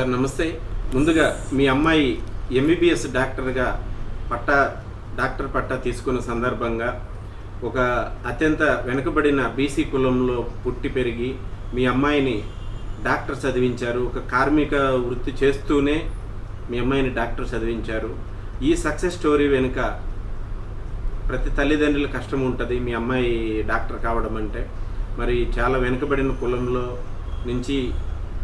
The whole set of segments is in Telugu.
సార్ నమస్తే. ముందుగా మీ అమ్మాయి ఎంబీబీఎస్ డాక్టర్గా పట్టా డాక్టర్ పట్టా తీసుకున్న సందర్భంగా ఒక అత్యంత వెనుకబడిన బీసీ కులంలో పుట్టి పెరిగి మీ అమ్మాయిని డాక్టర్ చదివించారు. ఒక కార్మిక వృత్తి చేస్తూనే మీ అమ్మాయిని డాక్టర్ చదివించారు. ఈ సక్సెస్ స్టోరీ వెనుక ప్రతి తల్లిదండ్రుల కష్టం ఉంటుంది మీ అమ్మాయి డాక్టర్ కావడం అంటే. మరి చాలా వెనుకబడిన కులంలో నుంచి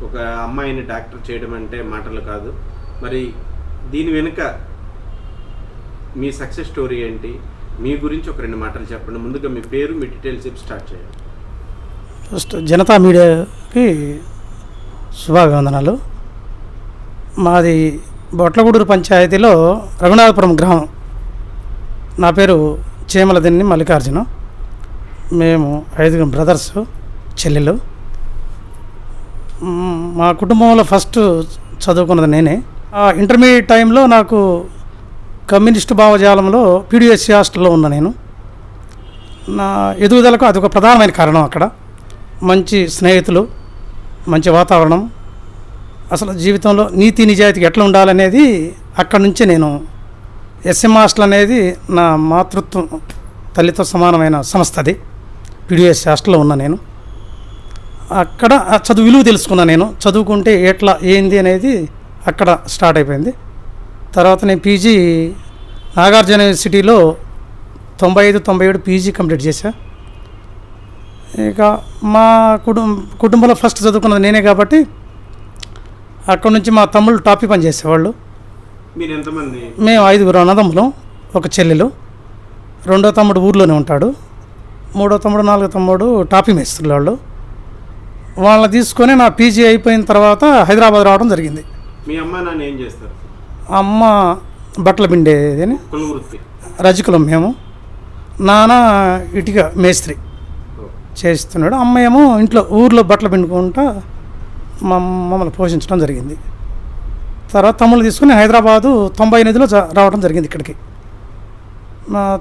ఒక అమ్మాయిని డాక్టర్ చేయడం అంటే మాటలు కాదు. మరి దీని వెనుక మీ సక్సెస్ స్టోరీ ఏంటి? మీ గురించి ఒక రెండు మాటలు చెప్పండి. ముందుగా మీ పేరు మీ డీటెయిల్స్ చెప్పి స్టార్ట్ చేయండి. ఫస్ట్ జనతా మీడియాకి శుభాభివందనాలు. మాది బొట్లగూడూరు పంచాయతీలో రఘునాథపురం గ్రామం. నా పేరు చేమలదిన్ని మల్లికార్జున. మేము ఐదుగురు బ్రదర్స్ చెల్లెలు. మా కుటుంబంలో ఫస్ట్ చదువుకున్నది నేనే. ఆ ఇంటర్మీడియట్ టైంలో నాకు కమ్యూనిస్ట్ భావజాలంలో పీడిఎస్సీ హాస్టల్లో ఉన్నా నేను. నా ఎదుగుదలకు అదొక ప్రధానమైన కారణం అక్కడ. మంచి స్నేహితులు మంచి వాతావరణం. అసలు జీవితంలో నీతి నిజాయితీకి ఎట్లా ఉండాలనేది అక్కడి నుంచే నేను ఎస్ఎం హాస్టల్ అనేది నా మాతృత్వం తల్లితో సమానమైన సంస్థ అది. పీడిఎస్ హాస్టల్లో ఉన్నా నేను. అక్కడ ఆ చదువు విలువ తెలుసుకున్నా నేను. చదువుకుంటే ఎట్లా ఏంది అనేది అక్కడ స్టార్ట్ అయిపోయింది. తర్వాత నేను పీజీ నాగార్జున యూనివర్సిటీలో తొంభై ఐదు తొంభై ఏడు పీజీ కంప్లీట్ చేశా. ఇక మా కుటుంబ కుటుంబంలో ఫస్ట్ చదువుకున్నది నేనే కాబట్టి అక్కడ నుంచి మా తమ్ముళ్ళు టాపీ పని చేసేవాళ్ళు. మేము ఐదుగురు అన్నదమ్ములం ఒక చెల్లెలు. రెండో తమ్ముడు ఊర్లోనే ఉంటాడు. మూడో తమ్ముడు నాలుగో తమ్ముడు టాపీ మేస్తులు వాళ్ళు. వాళ్ళని తీసుకొని నా పీజీ అయిపోయిన తర్వాత హైదరాబాద్ రావడం జరిగింది. మీ అమ్మ నాన్న ఏం చేస్తారు? అమ్మ బట్టలు పిండేది అని. రజకులం మేము. నాన్న ఇటుక మేస్త్రి చేస్తున్నాడు. అమ్మ ఏమో ఇంట్లో ఊర్లో బట్టలు పిండుకుంటా మా మమ్మల్ని పోషించడం జరిగింది. తర్వాత తమ్ముళ్ళు తీసుకుని హైదరాబాదు తొంభై ఎనిమిదిలో రావడం జరిగింది ఇక్కడికి.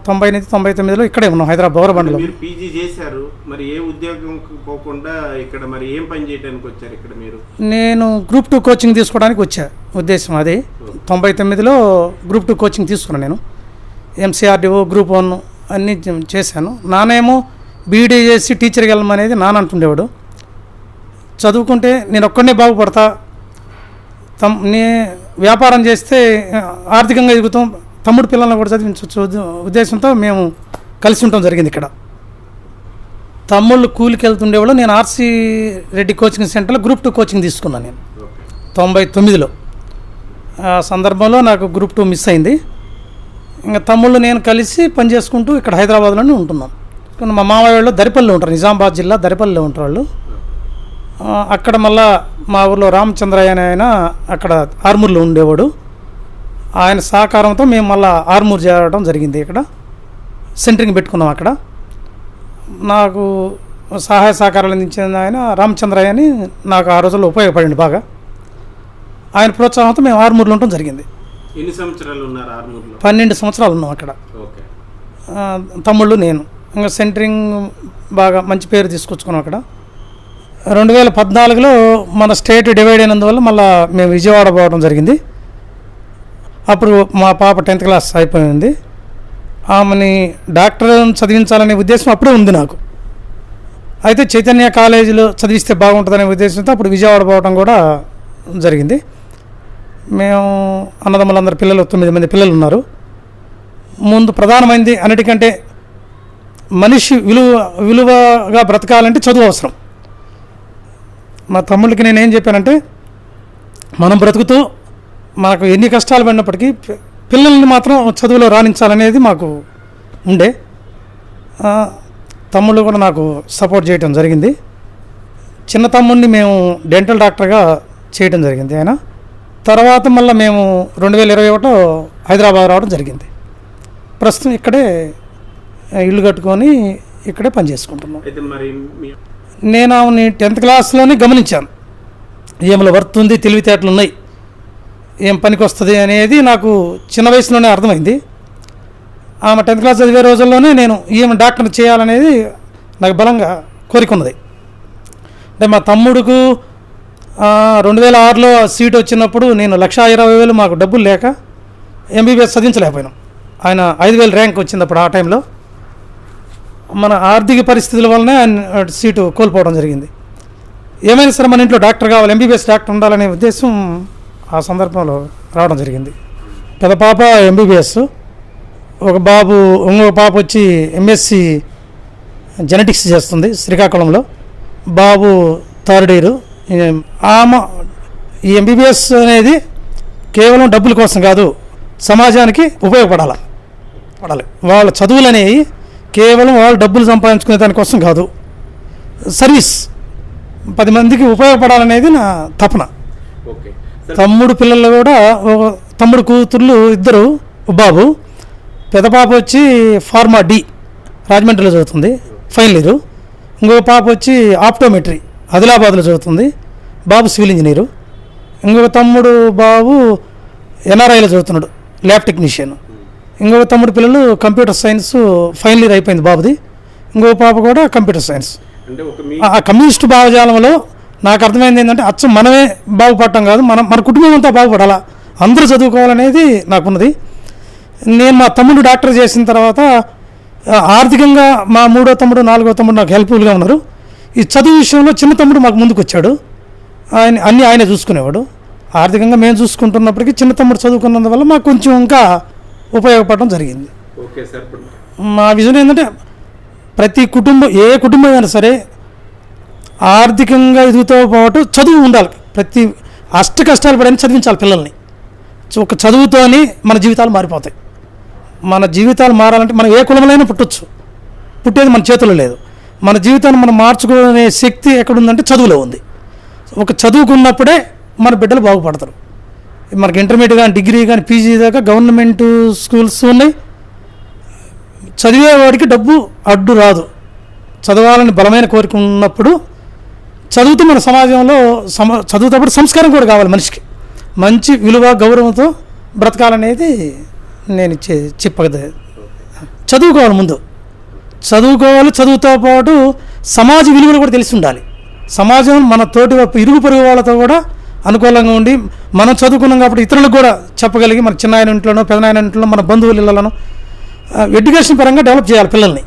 తొంభై ఎనిమిది తొంభై తొమ్మిదిలో ఇక్కడే ఉన్నాం హైదరాబాద్ బోరబండలో మీరు పీజీ చేశారు మరి ఏ ఉద్యోగం పోకుండా ఇక్కడ మరి ఏం పని చేయడానికి వచ్చారు ఇక్కడ మీరు? నేను గ్రూప్ టూ కోచింగ్ తీసుకోవడానికి వచ్చా ఉద్దేశం అది. తొంభై తొమ్మిదిలో గ్రూప్ టూ కోచింగ్ తీసుకున్నాను నేను. ఎంసీఆర్డిఓ గ్రూప్ వన్ అన్నీ చేశాను. నానేమో బీఈడీ చేసి టీచర్కి వెళ్ళమనేది నాన్న అంటుండేవాడు. చదువుకుంటే నేను ఒక్కడనే బాగుపడతా తమ్ నే వ్యాపారం చేస్తే ఆర్థికంగా ఎదుగుతాం తమ్ముడు పిల్లల్ని కూడా చదివించవచ్చు ఉద్దేశంతో మేము కలిసి ఉండటం జరిగింది ఇక్కడ. తమ్ముళ్ళు కూలికి వెళ్తుండేవాళ్ళు. నేను ఆర్సీ రెడ్డి కోచింగ్ సెంటర్లో గ్రూప్ టూ కోచింగ్ తీసుకున్నాను నేను. తొంభై తొమ్మిదిలో. ఆ సందర్భంలో నాకు గ్రూప్ టూ మిస్ అయింది. ఇంకా తమ్ముళ్ళు నేను కలిసి పని చేసుకుంటూ ఇక్కడ హైదరాబాద్లోనే ఉంటున్నాం. మా మామయ్య వాళ్ళు దరిపల్లిలో ఉంటారు. నిజామాబాద్ జిల్లా దరిపల్లిలో ఉంటారు వాళ్ళు. అక్కడ మళ్ళా మా ఊర్లో రామచంద్రయ్య అనే ఆయన అక్కడ ఆర్మూర్లో ఉండేవాడు. ఆయన సహకారంతో మేము మళ్ళా ఆర్మూర్ చేరడం జరిగింది ఇక్కడ. సెంటరింగ్ పెట్టుకున్నాం అక్కడ. నాకు సహాయ సహకారాలు అందించిన ఆయన రామచంద్రయ్య అని నాకు ఆ రోజుల్లో ఉపయోగపడింది బాగా. ఆయన ప్రోత్సాహంతో మేము ఆర్మూర్లో ఉండటం జరిగింది. ఎన్ని సంవత్సరాలు ఉన్నారు ఆర్మూర్లో? పన్నెండు సంవత్సరాలు ఉన్నాం అక్కడ. తమ్ముళ్ళు నేను. ఇంకా సెంటరింగ్ బాగా మంచి పేరు తీసుకొచ్చుకున్నాం అక్కడ. రెండు వేల పద్నాలుగులో మన స్టేట్ డివైడ్ అయినందువల్ల మళ్ళీ మేము విజయవాడ పోవడం జరిగింది. అప్పుడు మా పాప టెన్త్ క్లాస్ అయిపోయింది. ఆమెని డాక్టర్ చదివించాలనే ఉద్దేశం అప్పుడే ఉంది నాకు. అయితే చైతన్య కాలేజీలో చదివిస్తే బాగుంటుందనే ఉద్దేశంతో అప్పుడు విజయవాడ పోవడం కూడా జరిగింది. మేము అన్నదమ్ములందరూ పిల్లలు తొమ్మిది మంది పిల్లలు ఉన్నారు. ముందు ప్రధానమైనది అన్నిటికంటే మనిషి విలువ విలువగా బ్రతకాలంటే చదువు అవసరం. మా తమ్ముళ్ళకి నేను ఏం చెప్పానంటే మనం బ్రతుకుతూ మనకు ఎన్ని కష్టాలు పడినప్పటికీ పిల్లల్ని మాత్రం చదువులో రాణించాలనేది మాకు ఉండే. తమ్ముళ్ళు కూడా నాకు సపోర్ట్ చేయడం జరిగింది. చిన్న తమ్ముడిని మేము డెంటల్ డాక్టర్గా చేయడం జరిగింది ఆయన. తర్వాత మళ్ళీ మేము రెండు వేల ఇరవై ఒకటో హైదరాబాద్ రావడం జరిగింది. ప్రస్తుతం ఇక్కడే ఇల్లు కట్టుకొని ఇక్కడే పని చేసుకుంటున్నాం. అయితే మరి మీ నేను ఆమెని టెన్త్ క్లాస్లోనే గమనించాను. ఏమైనా వర్త్ ఉంది తెలివితేటలు ఉన్నాయి. ఏం పనికి వస్తుంది అనేది నాకు చిన్న వయసులోనే అర్థమైంది. ఆమె టెన్త్ క్లాస్ చదివే రోజుల్లోనే నేను ఈమె డాక్టర్ చేయాలనేది నాకు బలంగా కోరిక ఉన్నది అంటే మా తమ్ముడుకు రెండు వేల ఆరులో సీట్ వచ్చినప్పుడు నేను లక్ష ఇరవై వేలు మాకు డబ్బులు లేక ఎంబీబీఎస్ చదివించలేకపోయినాం. ఆయన ఐదు వేలు ర్యాంక్ వచ్చింది అప్పుడు ఆ టైంలో. మన ఆర్థిక పరిస్థితుల వల్లనే ఆయన సీటు కోల్పోవడం జరిగింది. ఏమైనా సరే మన ఇంట్లో డాక్టర్ కావాలి ఎంబీబీఎస్ డాక్టర్ ఉండాలనే ఉద్దేశం ఆ సందర్భంలో రావడం జరిగింది. పెద్ద పాప ఎంబీబీఎస్ ఒక బాబు ఇంకొక పాప వచ్చి ఎంఎస్సి జెనెటిక్స్ చేస్తుంది శ్రీకాకుళంలో. బాబు థర్డ్ ఇయర్. ఆమె ఈ ఎంబీబీఎస్ అనేది కేవలం డబ్బుల కోసం కాదు సమాజానికి ఉపయోగపడాలి. పడాలి. వాళ్ళ చదువులు అనేవి కేవలం వాళ్ళు డబ్బులు సంపాదించుకునే దానికోసం కాదు. సర్వీస్ పది మందికి ఉపయోగపడాలనేది నా తపన. తమ్ముడు పిల్లలు కూడా తమ్ముడు కూతుర్లు ఇద్దరు బాబు. పెద్ద పాప వచ్చి ఫార్మా డి రాజమండ్రిలో చదువుతుంది ఫైనల్ ఇయర్. ఇంకో పాప వచ్చి ఆప్టోమెట్రీ ఆదిలాబాద్లో చదువుతుంది బాబు సివిల్ ఇంజనీరు. ఇంకొక తమ్ముడు బాబు ఎన్ఆర్ఐలో చదువుతున్నాడు ల్యాబ్ టెక్నీషియన్. ఇంకొక తమ్ముడు పిల్లలు కంప్యూటర్ సైన్స్ ఫైనల్ ఇయర్ అయిపోయింది బాబుది. ఇంకో పాప కూడా కంప్యూటర్ సైన్స్. అంటే ఒక మీ ఆ కమ్యూనిస్ట్ భావజాలంలో నాకు అర్థమైంది ఏంటంటే అచ్చం మనమే బాగుపడటం కాదు మన మన కుటుంబం అంతా బాగుపడాలా? అందరూ చదువుకోవాలనేది నాకున్నది. నేను మా తమ్ముడు డాక్టర్ చేసిన తర్వాత ఆర్థికంగా మా మూడో తమ్ముడు నాలుగో తమ్ముడు నాకు హెల్ప్ఫుల్గా ఉన్నారు. ఈ చదువు విషయంలో చిన్న తమ్ముడు మాకు ముందుకు వచ్చాడు ఆయన అన్నీ ఆయనే చూసుకునేవాడు. ఆర్థికంగా మేము చూసుకుంటున్నప్పటికీ చిన్న తమ్ముడు చదువుకున్నందువల్ల మాకు కొంచెం ఇంకా ఉపయోగపడడం జరిగింది. Okay sir. ఇప్పుడు మా విజన్ ఏంటంటే ప్రతి కుటుంబం ఏ కుటుంబం అయినా సరే ఆర్థికంగా ఎదుగుతో పాటు చదువు ఉండాలి. ప్రతి అష్ట కష్టాలు పడని చదివించాలి పిల్లల్ని. ఒక చదువుతోని మన జీవితాలు మారిపోతాయి. మన జీవితాలు మారాలంటే మనం ఏ కులంలోనైనా పుట్టొచ్చు. పుట్టేది మన చేతుల్లో లేదు. మన జీవితాన్ని మనం మార్చుకునే శక్తి ఎక్కడుందంటే చదువులో ఉంది. ఒక చదువుకున్నప్పుడే మన బిడ్డలు బాగుపడతారు. మనకి ఇంటర్మీడియట్ కానీ డిగ్రీ కానీ పీజీ దాకా గవర్నమెంట్ స్కూల్స్ ఉన్నాయి. చదివేవాడికి డబ్బు అడ్డు రాదు. చదవాలని బలమైన కోరిక ఉన్నప్పుడు చదువుతూ మన సమాజంలో సమ చదువుతప్పుడు సంస్కారం కూడా కావాలి మనిషికి. మంచి విలువ గౌరవంతో బ్రతకాలనేది నేను ఇచ్చే చెప్పగద చదువుకోవాలి ముందు. చదువుకోవాలి చదువుతో పాటు సమాజ విలువలు కూడా తెలిసి ఉండాలి. సమాజం మన తోటి ఇరుగు పొరుగు వాళ్ళతో కూడా అనుకూలంగా ఉండి మనం చదువుకున్నాం కాబట్టి ఇతరులకు కూడా చెప్పగలిగి మన చిన్న ఆయన ఇంట్లోనో పెదనాయన ఇంట్లో మన బంధువుల ఇళ్ళలోనో ఎడ్యుకేషన్ పరంగా డెవలప్ చేయాలి పిల్లల్ని.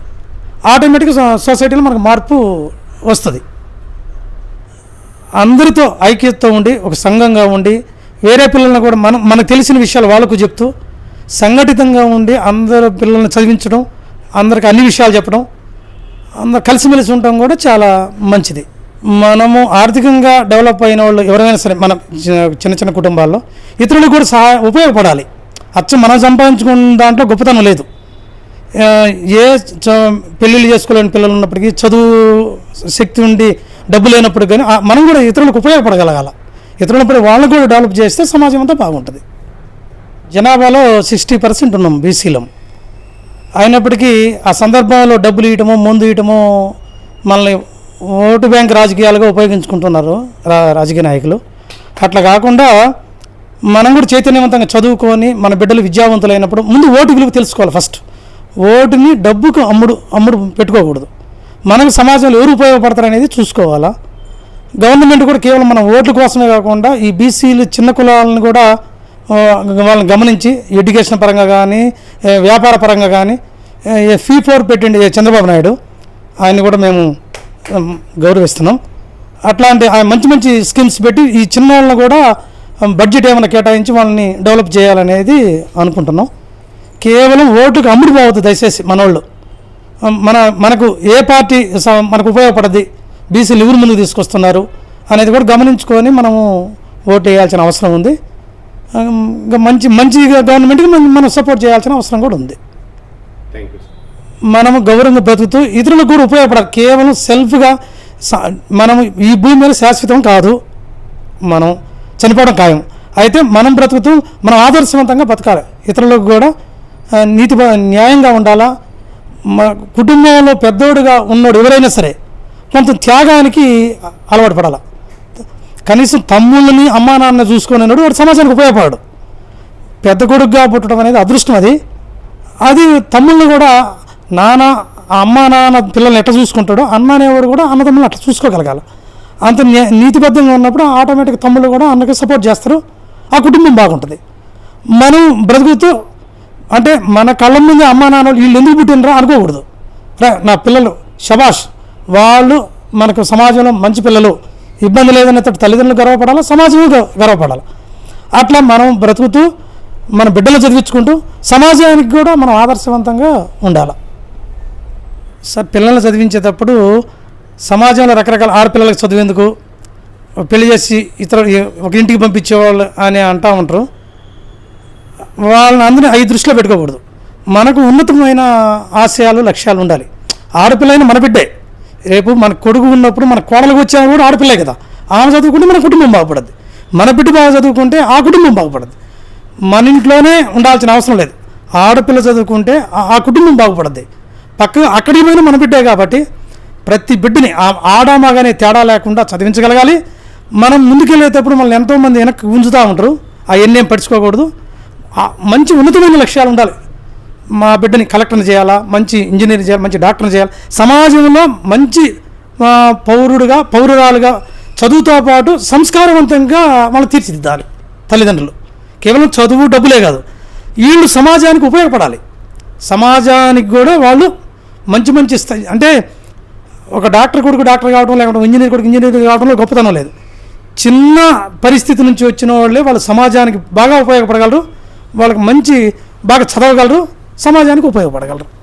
ఆటోమేటిక్గా సొసైటీలో మనకు మార్పు వస్తుంది. అందరితో ఐక్యతతో ఉండి ఒక సంఘంగా ఉండి వేరే పిల్లల్ని కూడా మనం మనకు తెలిసిన విషయాలు వాళ్ళకు చెప్తూ సంఘటితంగా ఉండి అందరు పిల్లల్ని చదివించడం అందరికి అన్ని విషయాలు చెప్పడం అందరు కలిసిమెలిసి ఉండటం కూడా చాలా మంచిది. మనము ఆర్థికంగా డెవలప్ అయిన వాళ్ళు ఎవరైనా సరే మన చిన్న చిన్న కుటుంబాల్లో ఇతరులకు కూడా సహాయ ఉపయోగపడాలి. అచ్చం మనం సంపాదించుకున్న దాంట్లో గొప్పతనం లేదు. ఏ చ- పెళ్ళిళ్ళు చేసుకోలేని పిల్లలు ఉన్నప్పటికీ చదువు శక్తి ఉండి డబ్బు లేనప్పుడు కానీ మనం కూడా ఇతరులకు ఉపయోగపడగలగాల. ఇతరులపై వాళ్ళకు కూడా డెవలప్ చేస్తే సమాజం అంతా బాగుంటుంది. జనాభాలో సిక్స్టీ పర్సెంట్ ఉన్నాం బీసీలో. అయినప్పటికీ ఆ సందర్భంలో డబ్బులు ఇవ్వటము ముందు ఇవ్వటము మనల్ని ఓటు బ్యాంక్ రాజకీయాలుగా ఉపయోగించుకుంటున్నారు రా- రాజకీయ నాయకులు. అట్లా కాకుండా మనం కూడా చైతన్యవంతంగా చదువుకొని మన బిడ్డలు విద్యావంతులైనప్పుడు ముందు ఓటు విలువ తెలుసుకోవాలి ఫస్ట్. ఓటుని డబ్బుకు అమ్ముడు అమ్ముడు పెట్టుకోకూడదు. మనకు సమాజంలో ఎవరు ఉపయోగపడతారు అనేది చూసుకోవాలా? గవర్నమెంట్ కూడా కేవలం మన ఓట్ల కోసమే కాకుండా ఈ బీసీలు చిన్న కులాలను కూడా వాళ్ళని గమనించి ఎడ్యుకేషన్ పరంగా కానీ వ్యాపార పరంగా కానీ ఏ, ఫీ ఫోర్ పెట్టిండి చంద్రబాబు నాయుడు. ఆయన్ని కూడా మేము గౌరవిస్తున్నాం. అట్లాంటి ఆయన మంచి మంచి స్కీమ్స్ పెట్టి ఈ చిన్న వాళ్ళని కూడా బడ్జెట్ ఏమైనా కేటాయించి వాళ్ళని డెవలప్ చేయాలనేది అనుకుంటున్నాం. కేవలం ఓటుకు అమ్ముడు పోవద్దు దయచేసి మనోళ్ళు. మన మనకు ఏ పార్టీ మనకు ఉపయోగపడద్ది బీసీలు ఎవరు ముందుకు తీసుకొస్తున్నారు అనేది కూడా గమనించుకొని మనము ఓటు వేయాల్సిన అవసరం ఉంది. మంచి మంచి గవర్నమెంట్కి మనం మనం సపోర్ట్ చేయాల్సిన అవసరం కూడా ఉంది. మనము గౌరవంగా బ్రతుకుతూ ఇతరులకు కూడా ఉపయోగపడాలి కేవలం సెల్ఫ్గా మనము ఈ భూమి మీద శాశ్వతం కాదు. మనం చనిపోవడం ఖాయం. అయితే మనం బ్రతుకుతూ మనం ఆదర్శవంతంగా బతకాలి. ఇతరులకు కూడా నీతి న్యాయంగా ఉండాలా? మా కుటుంబంలో పెద్దోడుగా ఉన్నోడు ఎవరైనా సరే కొంత త్యాగానికి అలవాటు పడాలి. కనీసం తమ్ముళ్ళని అమ్మా నాన్న చూసుకునేవాడు వాడు సమాజానికి ఉపయోగపడాడు. పెద్ద కొడుకుగా పుట్టడం అనేది అదృష్టం అది. అది తమ్ముళ్ళు కూడా నాన్న ఆ అమ్మ నాన్న పిల్లల్ని ఎట్లా చూసుకుంటాడో అన్న అనేవాడు కూడా అన్నదమ్ములను అట్లా చూసుకోగలగాలి. అంత నీతిబద్ధంగా ఉన్నప్పుడు ఆటోమేటిక్ తమ్ముళ్ళు కూడా అన్నకి సపోర్ట్ చేస్తారు. ఆ కుటుంబం బాగుంటుంది. మనం బ్రతుకుతూ అంటే మన కళ్ళ ముందు అమ్మ నాన్న వీళ్ళు ఎందుకు పుట్టినరా అనుకోకూడదు. రా నా పిల్లలు శభాష్ వాళ్ళు మనకు సమాజంలో మంచి పిల్లలు. ఇబ్బంది లేదన్న తల్లిదండ్రులు గర్వపడాలి? సమాజం గర్వపడాలి? అట్లా మనం బ్రతుకుతూ మన బిడ్డలు చదివించుకుంటూ సమాజానికి కూడా మనం ఆదర్శవంతంగా ఉండాలి? సార్ పిల్లల్ని చదివించేటప్పుడు సమాజంలో రకరకాల ఆడపిల్లలకు చదివేందుకు పెళ్ళి చేసి ఇతర ఒక ఇంటికి పంపించేవాళ్ళు అని అంటూ ఉంటారు. వాళ్ళని అందరినీ అవి దృష్టిలో పెట్టుకోకూడదు. మనకు ఉన్నతమైన ఆశయాలు లక్ష్యాలు ఉండాలి. ఆడపిల్లైన మన బిడ్డే. రేపు మన కొడుకు ఉన్నప్పుడు మన కోడలకు వచ్చా కూడా ఆడపిల్లే కదా. ఆమె చదువుకుంటే మన కుటుంబం బాగుపడద్ది. మన బిడ్డ బాగా చదువుకుంటే ఆ కుటుంబం బాగుపడద్ది. మన ఇంట్లోనే ఉండాల్సిన అవసరం లేదు. ఆడపిల్ల చదువుకుంటే ఆ- కుటుంబం బాగుపడద్ది. పక్క అక్కడికి పోయిన మన బిడ్డే కాబట్టి ప్రతి బిడ్డని ఆ ఆడ మగానే తేడా లేకుండా చదివించగలగాలి. మనం ముందుకెళ్ళేటప్పుడు మనల్ని ఎంతోమంది వెనక్కి ఉంచుతూ ఉంటారు. అవన్నీ ఏం పట్టించుకోకూడదు. మంచి ఉన్నతమైన లక్ష్యాలు ఉండాలి. మా బిడ్డని కలెక్టర్ని చేయాలా? మంచి ఇంజనీర్ చేయాలి? మంచి డాక్టర్ని చేయాలి? సమాజంలో మంచి పౌరుడుగా పౌరురాలుగా చదువుతో పాటు సంస్కారవంతంగా వాళ్ళు తీర్చిదిద్దాలి తల్లిదండ్రులు. కేవలం చదువు డబ్బులే కాదు. వీళ్ళు సమాజానికి ఉపయోగపడాలి. సమాజానికి కూడా వాళ్ళు మంచి మంచి స్థాయి అంటే ఒక డాక్టర్ కొడుకు డాక్టర్ కావడం లేకపోతే ఇంజనీర్ కొడుకు ఇంజనీర్ కావడంలో గొప్పతనం లేదు. చిన్న పరిస్థితి నుంచి వచ్చిన వాళ్ళే వాళ్ళు సమాజానికి బాగా ఉపయోగపడగలరు. వాళ్ళకి మంచి బాగా చదవగలరు సమాజానికి ఉపయోగపడగలరు.